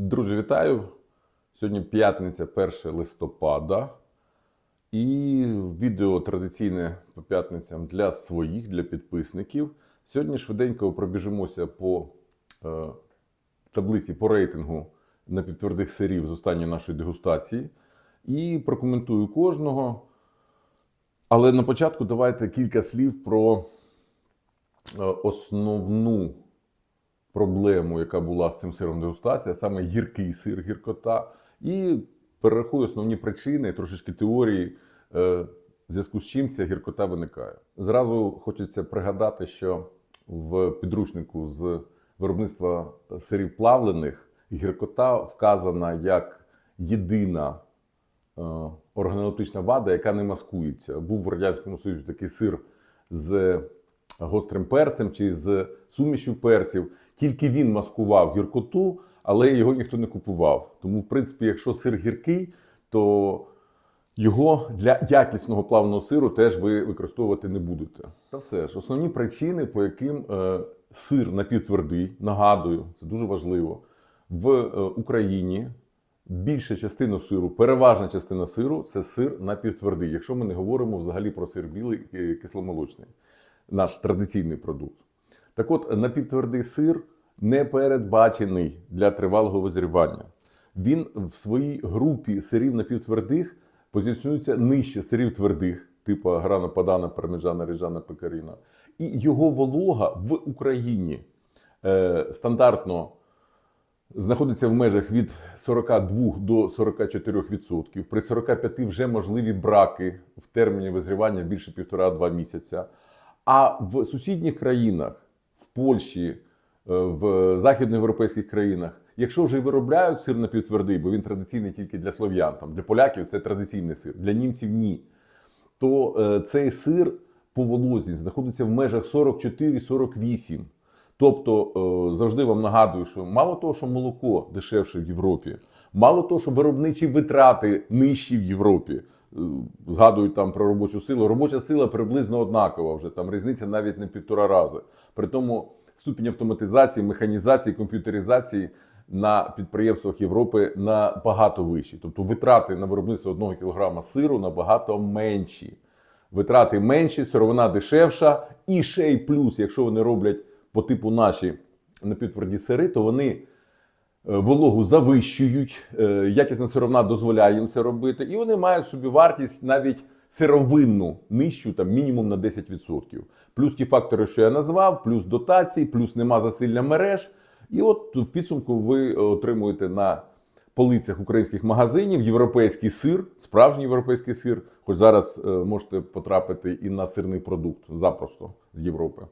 Друзі, вітаю! Сьогодні п'ятниця, 1 листопада. І відео традиційне по п'ятницям для своїх, для підписників. Сьогодні швиденько пробіжимося по е, таблиці по рейтингу напівтвердих сирів з останньої нашої дегустації. І прокоментую кожного. Але на початку давайте кілька слів про е, основну проблему, яка була з цим сиром дегустації, а саме гіркий сир, гіркота, і перерахую основні причини, трошечки теорії, е, в зв'язку з чим ця гіркота виникає. Зразу хочеться пригадати, що в підручнику з виробництва сирів плавлених гіркота вказана як єдина е, органолептична вада, яка не маскується. Був в Радянському Союзі такий сир з гострим перцем чи з сумішю перців. Тільки він маскував гіркоту, але його ніхто не купував. Тому, в принципі, якщо сир гіркий, то його для якісного плавного сиру теж ви використовувати не будете. Та все ж, основні причини, по яким е, сир напівтвердий, нагадую, це дуже важливо, в е, Україні більша частина сиру, переважна частина сиру це сир напівтвердий, якщо ми не говоримо взагалі про сир білий е, кисломолочний, наш традиційний продукт. Так от, напівтвердий сир не передбачений для тривалого визрівання. Він в своїй групі сирів напівтвердих позиціонується нижче сирів твердих, типу грана падана, пармеджана, ріжана, пекаріна. І його волога в Україні е, стандартно знаходиться в межах від 42 до 44%. При 45 вже можливі браки в терміні визрівання більше півтора-два місяця. А в сусідніх країнах, в Польщі, е, в західноєвропейських країнах, якщо вже виробляють сир напівтвердий, бо він традиційний тільки для слов'ян, там для поляків це традиційний сир, для німців ні. То е, цей сир по волозі знаходиться в межах 44-48. Тобто е, завжди вам нагадую, що мало того, що молоко дешевше в Європі, мало того, що виробничі витрати нижчі в Європі. Е, Згадують там про робочу силу. Робоча сила приблизно однакова вже там різниця навіть не півтора рази. При тому ступінь автоматизації, механізації, комп'ютеризації на підприємствах Європи набагато вищі. Тобто витрати на виробництво одного кілограма сиру набагато менші. Витрати менші, сировина дешевша, і ще й плюс, якщо вони роблять по типу наші напівтверді сири, то вони вологу завищують, е, якісна сировина дозволяє їм це робити, і вони мають собі вартість навіть сировинну нижчу, там мінімум на 10%. Плюс ті фактори, що я назвав, плюс дотації, плюс нема засилля мереж. І от в підсумку ви отримуєте на полицях українських магазинів європейський сир, справжній європейський сир. Хоч зараз е, можете потрапити і на сирний продукт запросто з Європи.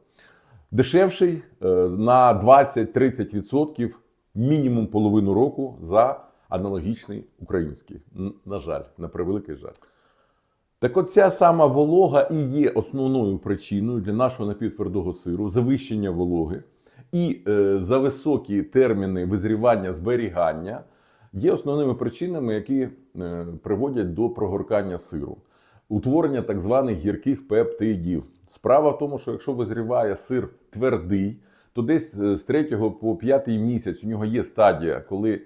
Дешевший е, на 20-30% мінімум половину року за аналогічний український. На жаль, на превеликий жаль. Так от ця сама волога і є основною причиною для нашого напівтвердого сиру, завищення вологи і е, за високі терміни визрівання зберігання є основними причинами, які е, приводять до прогоркання сиру. Утворення так званих гірких пептидів. Справа в тому, що якщо визріває сир твердий, то десь е, з 3 по 5 місяць у нього є стадія, коли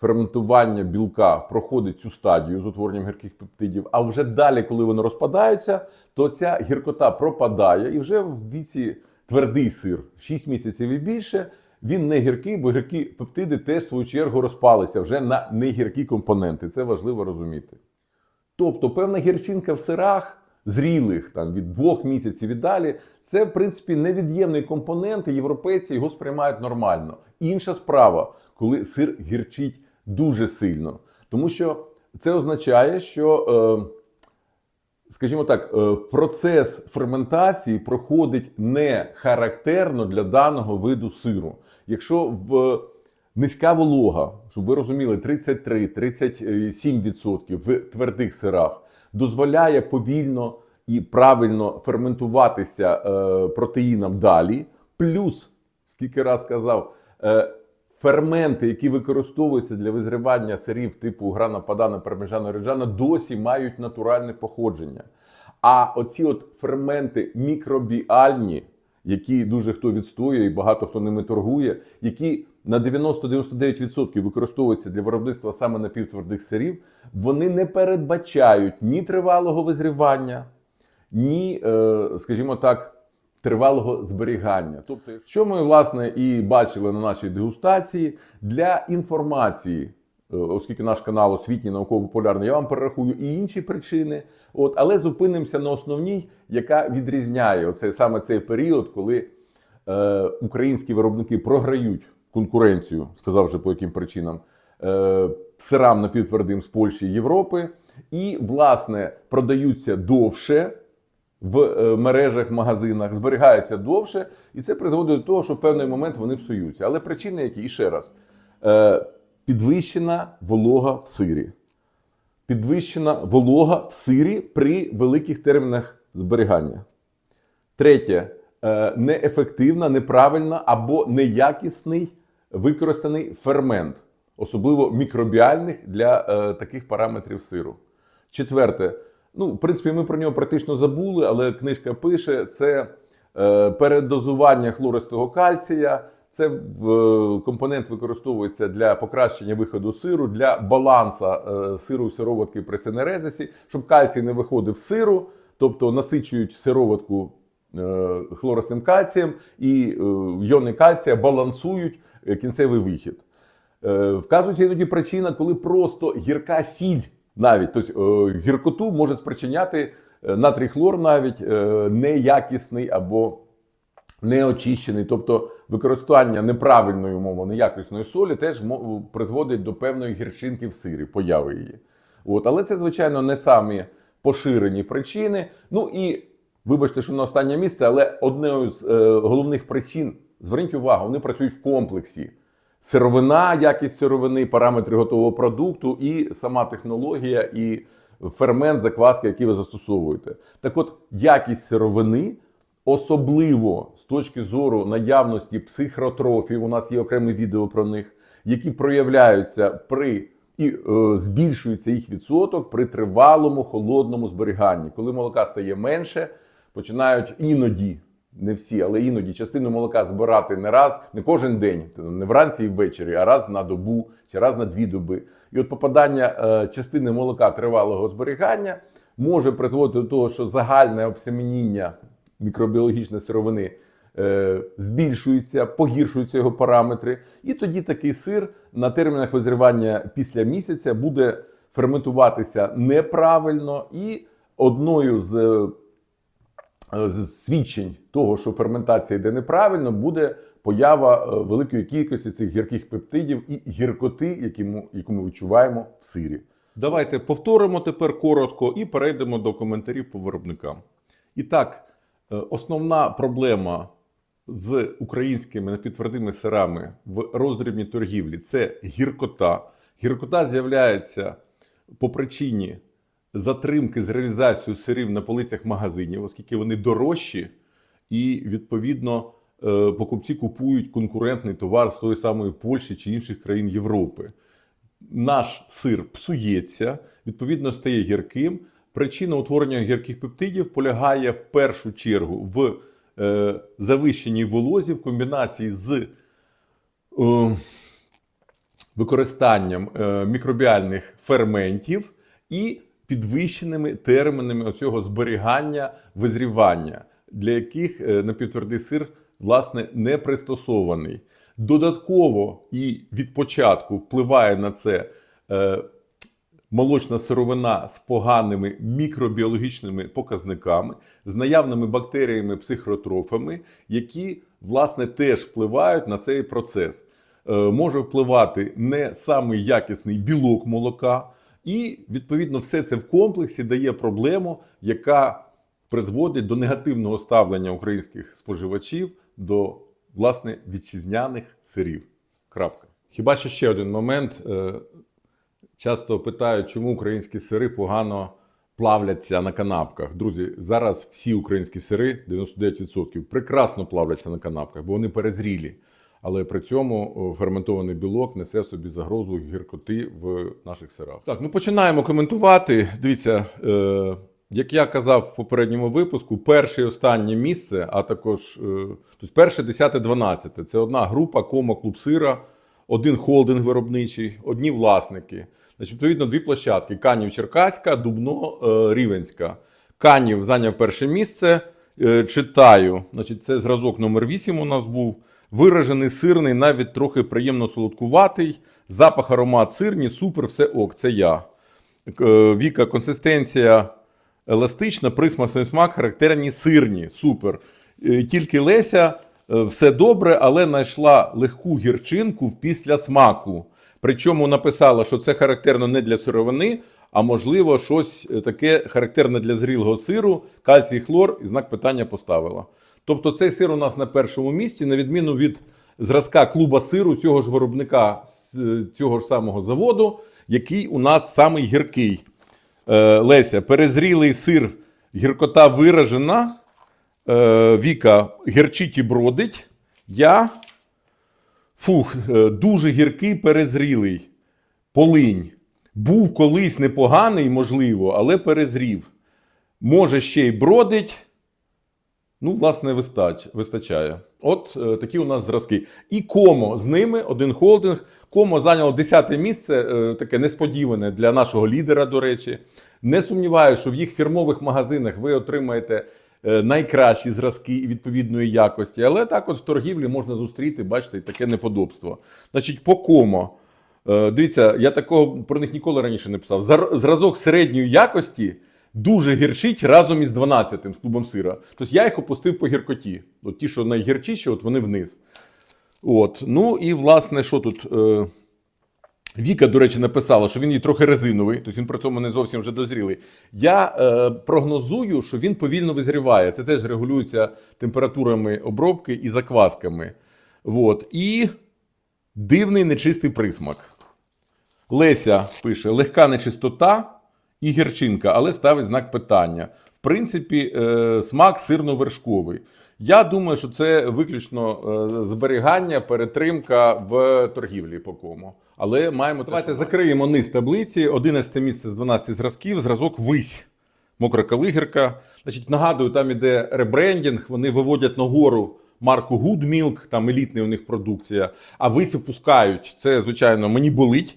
ферментування білка проходить цю стадію з утворенням гірких пептидів. А вже далі, коли вони розпадаються, то ця гіркота пропадає, і вже в віці твердий сир 6 місяців і більше. Він не гіркий, бо гіркі пептиди теж в свою чергу розпалися вже на негіркі компоненти. Це важливо розуміти. Тобто певна гірчинка в сирах зрілих там від двох місяців і далі, це в принципі невід'ємний компонент, і європейці його сприймають нормально. Інша справа, коли сир гірчить дуже сильно, тому що це означає, що. Е, Скажімо так, е, процес ферментації проходить не характерно для даного виду сиру. Якщо в низька волога, щоб ви розуміли, 33-37% в твердих сирах дозволяє повільно і правильно ферментуватися е, протеїнам далі. Плюс, скільки раз казав, е, ферменти, які використовуються для визрівання сирів типу грана падана, пармежана, реджана, досі мають натуральне походження. А оці от ферменти мікробіальні, які дуже хто відстоює і багато хто ними торгує, які на 90-99% використовуються для виробництва саме напівтвердих сирів, вони не передбачають ні тривалого визрівання, ні, е, скажімо так, тривалого зберігання. Тобто, що ми власне і бачили на нашій дегустації для інформації. е, Оскільки наш канал освітній науково-популярний, я вам перерахую і інші причини. От, але зупинимося на основній, яка відрізняє оце саме цей період, коли е, українські виробники програють конкуренцію, сказав вже по яким причинам, е, сирам напівтвердим з Польщі і Європи, і, власне, продаються довше в е, мережах, магазинах, зберігаються довше, і це призводить до того, що в певний момент вони псуються. Але причини, які ще раз, е, підвищена волога в сирі. Підвищена волога в сирі при великих термінах зберігання. Третє неефективна, неправильна або неякісний використаний фермент, особливо мікробіальних для е, таких параметрів сиру. Четверте, ну, в принципі, ми про нього практично забули, але книжка пише: це е, передозування хлористого кальція. Це в, е, компонент використовується для покращення виходу сиру, для балансу е, сиру сироватки при синерезисі, щоб кальцій не виходив з сиру, тобто насичують сироватку хлоросним кальцієм, і е, йони кальція балансують е, кінцевий вихід. Е, Вказується іноді причина, коли просто гірка сіль, навіть тобто е, гіркоту може спричиняти е, натрій хлор, навіть е, неякісний або неочищений, тобто використання неправильної умови, неякісної солі теж призводить до певної гірчинки в сирі, появи її. От, але це, звичайно, не самі поширені причини. Ну і вибачте, що на останнє місце, але одною з е, головних причин, зверніть увагу, вони працюють в комплексі. Сировина, якість сировини, параметри готового продукту, і сама технологія, і фермент, закваски, які ви застосовуєте. Так от, якість сировини, особливо з точки зору наявності психротрофів, у нас є окреме відео про них, які проявляються при і е, збільшується їх відсоток при тривалому холодному зберіганні. Коли молока стає менше, починають іноді, не всі, але іноді частину молока збирати не раз, не кожен день, не вранці і ввечері, а раз на добу чи раз на дві доби. І от попадання е, частини молока тривалого зберігання може призводити до того, що загальне обсемініння мікробіологічної сировини е, збільшується, погіршуються його параметри, і тоді такий сир на термінах визрівання після місяця буде ферментуватися неправильно, і одною з, свідчень того, що ферментація йде неправильно, буде поява е, великої кількості цих гірких пептидів і гіркоти, які яку ми відчуваємо в сирі. Давайте повторимо тепер коротко і перейдемо до коментарів по виробникам. І так, е, основна проблема з українськими напівтвердими сирами в роздрібній торгівлі це гіркота. Гіркота з'являється по причині затримки з реалізацією сирів на полицях магазинів, оскільки вони дорожчі, і відповідно е, покупці купують конкурентний товар з тої самої Польщі чи інших країн Європи. Наш сир псується, відповідно стає гірким. Причина утворення гірких пептидів полягає в першу чергу в е, завищеній волозі в комбінації з е, використанням е, мікробіальних ферментів і підвищеними термінами оцього зберігання визрівання, для яких е, напівтвердий сир власне не пристосований. Додатково і від початку впливає на це е, молочна сировина з поганими мікробіологічними показниками, з наявними бактеріями, психротрофами, які власне теж впливають на цей процес. Е, Може впливати не самий якісний білок молока, і відповідно все це в комплексі дає проблему, яка призводить до негативного ставлення українських споживачів до власне вітчизняних сирів. Крапка. Хіба що ще один момент. Е, Часто питають, чому українські сири погано плавляться на канапках. Друзі, зараз всі українські сири, 99%, прекрасно плавляться на канапках, бо вони перезрілі. Але при цьому ферментований білок несе в собі загрозу гіркоти в наших сирах. Так, ну починаємо коментувати. Дивіться, е, Як я казав в попередньому випуску, перше і останнє місце, а також е, тобто перше, десяте, дванадцяте це одна група комо клуб сира, один холдинг виробничий, одні власники. Значить, відповідно, дві площадки: Канів Черкаська, Дубно е, Рівенська. Канів зайняв перше місце. Е, Читаю, значить, це зразок номер 8 у нас був. Виражений сирний, навіть трохи приємно солодкуватий. Запах, аромат сирні, супер, все ок, це я. Е, Віка, консистенція еластична, присмак смак, характерні сирні. Супер. Е, Тільки Леся, е, все добре, але знайшла легку гірчинку в після смаку. Причому написала, що це характерно не для сировини, а можливо, щось таке характерне для зрілого сиру, кальцій, хлор, і знак питання поставила. Тобто цей сир у нас на першому місці, на відміну від зразка клуба сиру цього ж виробника з цього ж самого заводу, який у нас самий гіркий. Е, Леся, перезрілий сир, гіркота виражена. Е, Віка гірчить і бродить. Я фух, е, дуже гіркий, перезрілий. Полинь. Був колись непоганий, можливо, але перезрів. Може, ще й бродить. Ну, власне, вистач, вистачає. От е, такі у нас зразки. І Комо з ними один холдинг. Комо зайняло 10 місце, е, таке несподіване для нашого лідера, до речі. Не сумніваюся, що в їх фірмових магазинах ви отримаєте е, найкращі зразки відповідної якості. Але так, от в торгівлі можна зустріти, бачите, таке неподобство. Значить, по Комо. Е, Дивіться, я такого про них ніколи раніше не писав. Зразок середньої якості дуже гірчить разом із 12-м з клубом сира. Тобто я їх опустив по гіркоті. От ті, що найгірчіші, от вони вниз. От. Ну і власне, що тут? Е, Віка, до речі, написала, що він є трохи резиновий, тобто він при цьому не зовсім вже дозрілий. Я е, прогнозую, що він повільно визріває. Це теж регулюється температурами обробки і заквасками. От. І дивний нечистий присмак. Леся пише: легка нечистота і гірчинка, але ставить знак питання. В принципі, е, смак сирно-вершковий. Я думаю, що це виключно е, зберігання, перетримка в торгівлі по кому. Але маємо давайте закриємо низ таблиці. 11 місце з 12 зразків, зразок вись. Мокра калигірка. Значить, нагадую, там іде ребрендінг. Вони виводять нагору марку Good Milk, там елітна у них продукція. А вись випускають. Це, звичайно, мені болить.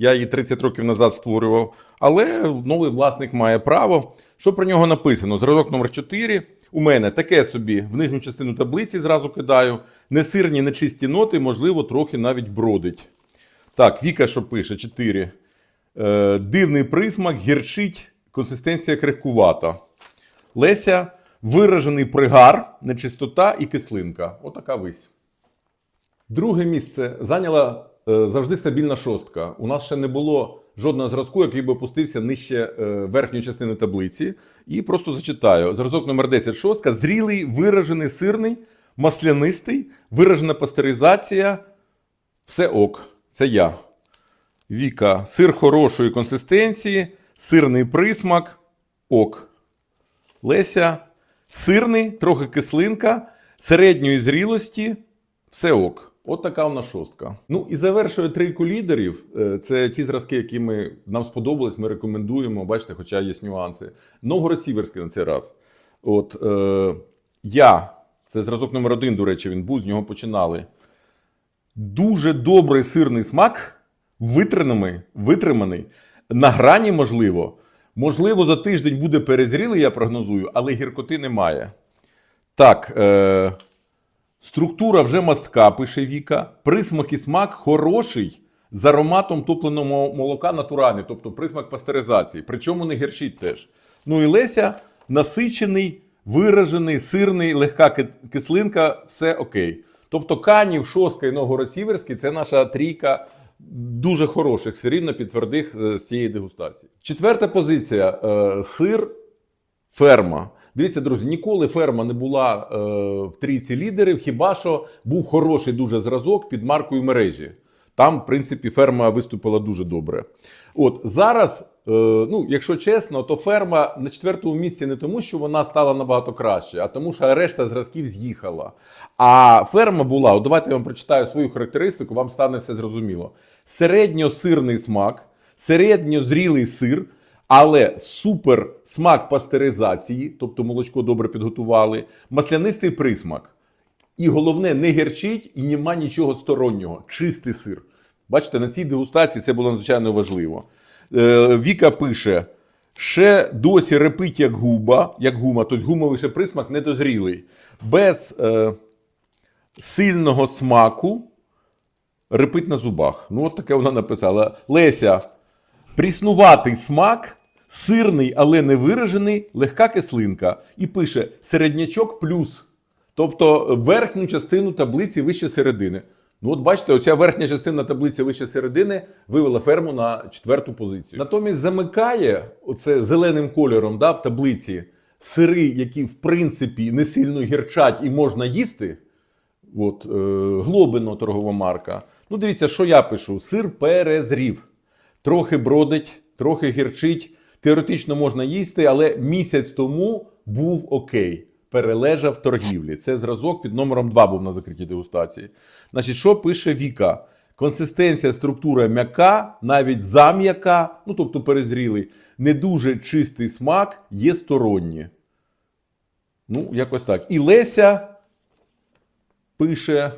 Я її 30 років назад створював. Але новий власник має право. Що про нього написано? Зразок номер 4. У мене таке собі в нижню частину таблиці зразу кидаю. Несирні, нечисті ноти, можливо, трохи навіть бродить. Так, Віка, що пише? 4. Е, дивний присмак, гірчить, консистенція крихкувата. Леся, виражений пригар, нечистота і кислинка. Отака вись. Друге місце зайняла завжди стабільна шостка. У нас ще не було жодного зразку, який би опустився нижче е, верхньої частини таблиці. І просто зачитаю. Зразок номер 10 шостка. Зрілий, виражений, сирний, маслянистий, виражена пастеризація. Все ок. Це я. Віка. Сир хорошої консистенції, сирний присмак. Ок. Леся. Сирний, трохи кислинка, середньої зрілості. Все ок. От така в нас шостка. Ну і завершує трійку лідерів. Е, Це ті зразки, які ми, нам сподобались, ми рекомендуємо. Бачите, хоча є нюанси. Новгород-Сіверський на цей раз. От е, я, це зразок номер один, до речі, він був, з нього починали. Дуже добрий сирний смак, витриманий, витриманий, на грані, можливо. Можливо, за тиждень буде перезрілий, я прогнозую, але гіркоти немає. Так, е, структура вже мастка, пише Віка. Присмак і смак хороший з ароматом топленого молока натуральний, тобто присмак пастеризації. Причому не гірчить теж. Ну і Леся насичений, виражений, сирний, легка кислинка, все окей. Тобто Канів, Шостка і Новгород-Сіверський це наша трійка дуже хороших сирів підтвердих е, з цієї дегустації. Четверта позиція е, сир ферма. Дивіться, друзі, ніколи ферма не була е, в трійці лідерів, хіба що був хороший дуже зразок під маркою мережі. Там, в принципі, ферма виступила дуже добре. От зараз, е, ну, якщо чесно, то ферма на четвертому місці не тому, що вона стала набагато краще, а тому, що решта зразків з'їхала. А ферма була, от давайте я вам прочитаю свою характеристику, вам стане все зрозуміло. Середньосирний смак, середньозрілий сир, Але супер смак пастеризації, тобто молочко добре підготували, маслянистий присмак. І головне, не гірчить і нема нічого стороннього. Чистий сир. Бачите, на цій дегустації це було надзвичайно важливо. Е, Віка пише: ще досі репить як губа, як гума, тобто гумовий ще присмак недозрілий. Без е, сильного смаку репить на зубах. Ну, от таке вона написала. Леся, пріснуватий смак, сирний, але не виражений, легка кислинка. І пише середнячок плюс. Тобто верхню частину таблиці вище середини. Ну, от бачите, оця верхня частина таблиці вище середини вивела ферму на четверту позицію. Натомість замикає оце зеленим кольором да, в таблиці сири, які в принципі не сильно гірчать і можна їсти. От, е, глобино торгова марка. Ну, дивіться, що я пишу: сир перезрів. Трохи бродить, трохи гірчить. Теоретично можна їсти, але місяць тому був окей. Перележав торгівлі. Це зразок під номером 2 був на закритій дегустації. Значить, що пише Віка? Консистенція, структура м'яка, навіть зам'яка, ну тобто перезрілий, не дуже чистий смак, є сторонні. Ну, якось так. І Леся пише,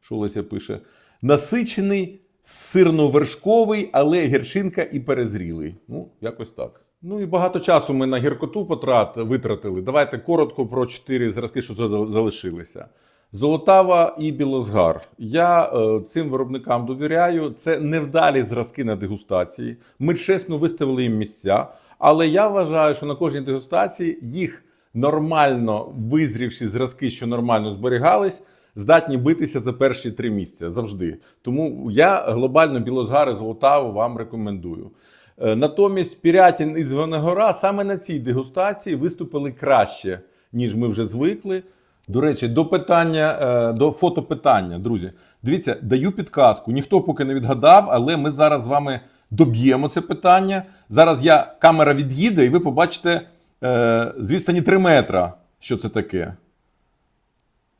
що Леся пише? Насичений, сирно-вершковий, але гірчинка і перезрілий. Ну, якось так. Ну і багато часу ми на гіркоту потрат витратили. Давайте коротко про чотири зразки, що зал- залишилися. Золотава і білозгар. Я е, цим виробникам довіряю. Це невдалі зразки на дегустації. Ми чесно виставили їм місця. Але я вважаю, що на кожній дегустації їх нормально визрівші зразки, що нормально зберігались, здатні битися за перші три місця завжди. Тому я глобально білозгар і золотаву вам рекомендую. Е, Натомість Пірятін і Звенигора саме на цій дегустації виступили краще, ніж ми вже звикли. До речі, до питання, е, до фотопитання, друзі. Дивіться, даю підказку. Ніхто поки не відгадав, але ми зараз з вами доб'ємо це питання. Зараз я камера від'їде, і ви побачите е, з відстані 3 метра, що це таке.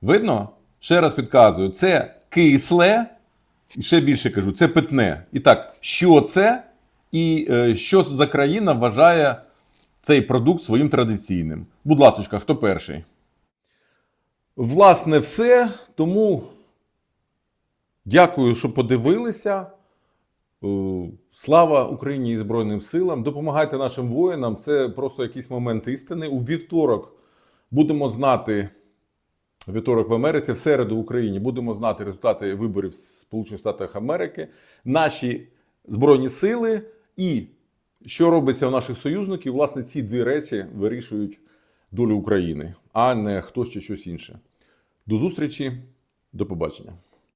Видно? Ще раз підказую: це кисле, і ще більше кажу, це питне. І так, що це? І е, що за країна вважає цей продукт своїм традиційним? Будь ласка, хто перший? Власне, все. Тому дякую, що подивилися. Е, Слава Україні і Збройним силам. Допомагайте нашим воїнам. Це просто якийсь момент істини. У вівторок будемо знати. Вівторок в Америці, в середу в Україні будемо знати результати виборів в Сполучених Штатах Америки, наші збройні сили і що робиться у наших союзників. Власне, ці дві речі вирішують долю України, а не хтось чи щось інше. До зустрічі, до побачення.